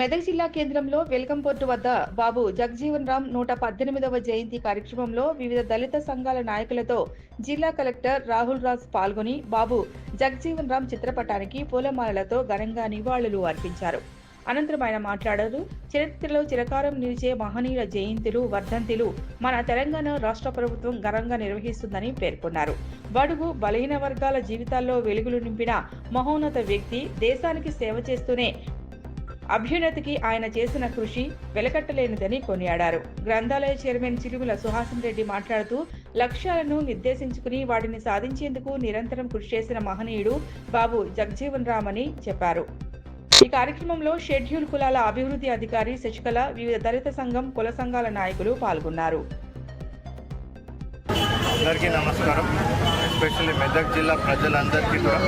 మెదక్ జిల్లా కేంద్రంలో welcome port వద్ద బాబు జగజీవన్ రామ్ నూట పద్దెనిమిదవ జయంతి కార్యక్రమంలో వివిధ దళిత సంఘాల నాయకులతో జిల్లా కలెక్టర్ రాహుల్ రాజ్ పాల్గొని బాబు జగజీవన్ రామ్ చిత్రపటానికి పూలమాలలతో ఘనంగా నివాళులు అర్పించారు. అనంతరం ఆయన మాట్లాడారు చరిత్రలో చిరకారం నిలిచే మహనీయుల జయంతులు వర్ధంతిలు మన తెలంగాణ రాష్ట్ర ప్రభుత్వం ఘనంగా నిర్వహిస్తుందని పేర్కొన్నారు. బడుగు బలహీన వర్గాల జీవితాల్లో వెలుగులు నింపిన మహోన్నత వ్యక్తి దేశానికి సేవ చేస్తూనే అభ్యున్నతికి ఆయన చేసిన కృషి వెలకట్టలేనిదని కొనియాడారు. గ్రంథాలయ చైర్మన్ చిలుగుల సుహాసన్ రెడ్డి మాట్లాడుతూ లక్ష్యాలను నిర్దేశించుకుని వాటిని సాధించేందుకు నిరంతరం కృషి చేసిన మహనీయుడు బాబు జగజీవన్ రామ్ అని చెప్పారు. ఈ కార్యక్రమంలో షెడ్యూల్ కులాల అభివృద్ధి అధికారి శశికళ వివిధ దళిత సంఘం కుల సంఘాల నాయకులు పాల్గొన్నారు. అందరికీ నమస్కారం. ఎస్పెషల్లీ మెదక్ జిల్లా ప్రజలందరికీ కూడా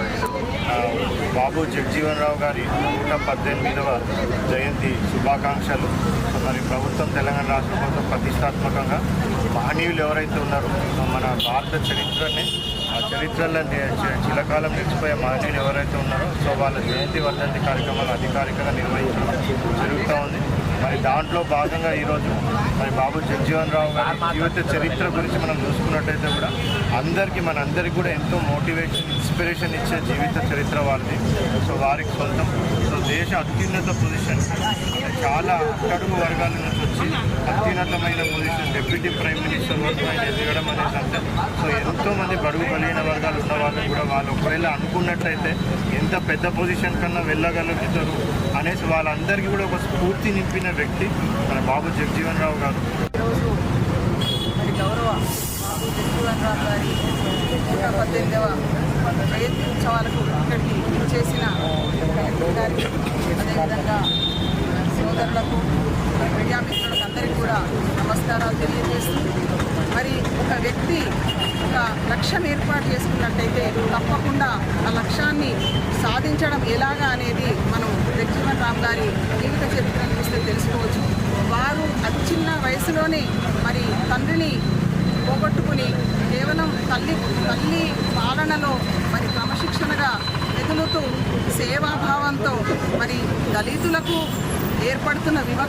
బాబు జగజీవన్ రావు గారి నూట పద్దెనిమిదవ జయంతి శుభాకాంక్షలు. మరి ప్రభుత్వం తెలంగాణ రాష్ట్ర ప్రభుత్వం ప్రతిష్టాత్మకంగా మహనీయులు ఎవరైతే ఉన్నారో మన భారత చరిత్రని ఆ చరిత్రలో చిలకాలం చిరకాలం నిలిచిపోయే మహనీయులు ఎవరైతే ఉన్నారో సో వాళ్ళ జయంతి వర్ధంతి కార్యక్రమాలు అధికారికంగా నిర్వహించడం జరుగుతూ ఉంది. మరి దాంట్లో భాగంగా ఈరోజు మరి బాబు జగ్జీవన్ రావు గారి జీవిత చరిత్ర గురించి మనం చూసుకున్నట్టయితే కూడా అందరికీ మన అందరికీ కూడా ఎంతో మోటివేషన్ ఇన్స్పిరేషన్ ఇచ్చే జీవిత చరిత్ర వారిది సో వారికి సొంతం దేశ అత్యున్నత పొజిషన్ చాలా అట్టడుగు వర్గాల నుంచి వచ్చి అత్యున్నతమైన పొజిషన్ డిప్యూటీ ప్రైమ్ మినిస్టర్ వరకు ఆయన ఎదగడం అనేది అంటే సో ఎంతోమంది బడుగు బలైన వర్గాలు ఉన్న వాళ్ళు కూడా వాళ్ళు ఒకవేళ అనుకున్నట్లయితే ఎంత పెద్ద పొజిషన్ కన్నా వెళ్ళగలుగుతారు అనేసి వాళ్ళందరికీ కూడా ఒక స్ఫూర్తి నింపిన వ్యక్తి మన బాబు జగజీవన్ రావు గారు. గౌరవ బాబు జగజీవన్ గారి నూట పద్దెనిమిదవ జయంతి ఉత్సవాలకు ఇక్కడికి చేసిన కలెక్టర్ గారికి అదేవిధంగా సోదరులకు మీడియా మిత్రులకు అందరికీ కూడా నమస్కారాలు తెలియజేస్తూ మరి ఒక వ్యక్తి ఒక లక్ష్యం ఏర్పాటు చేసుకున్నట్టయితే తప్పకుండా ఆ లక్ష్యాన్ని సాధించడం ఎలాగా అనేది మనం జగజీవన్ రామ్ గారి జీవిత చరిత్రను చూస్తే తెలుసుకోవచ్చు. వారు అతి చిన్న వయసులోనే మరి తండ్రిని పోగొట్టుకుని కేవలం తల్లి తల్లి పాలనలో మరి క్రమశిక్షణగా ఎదులుతూ సేవాభావంతో మరి దళితులకు ఏర్పడుతున్న వివ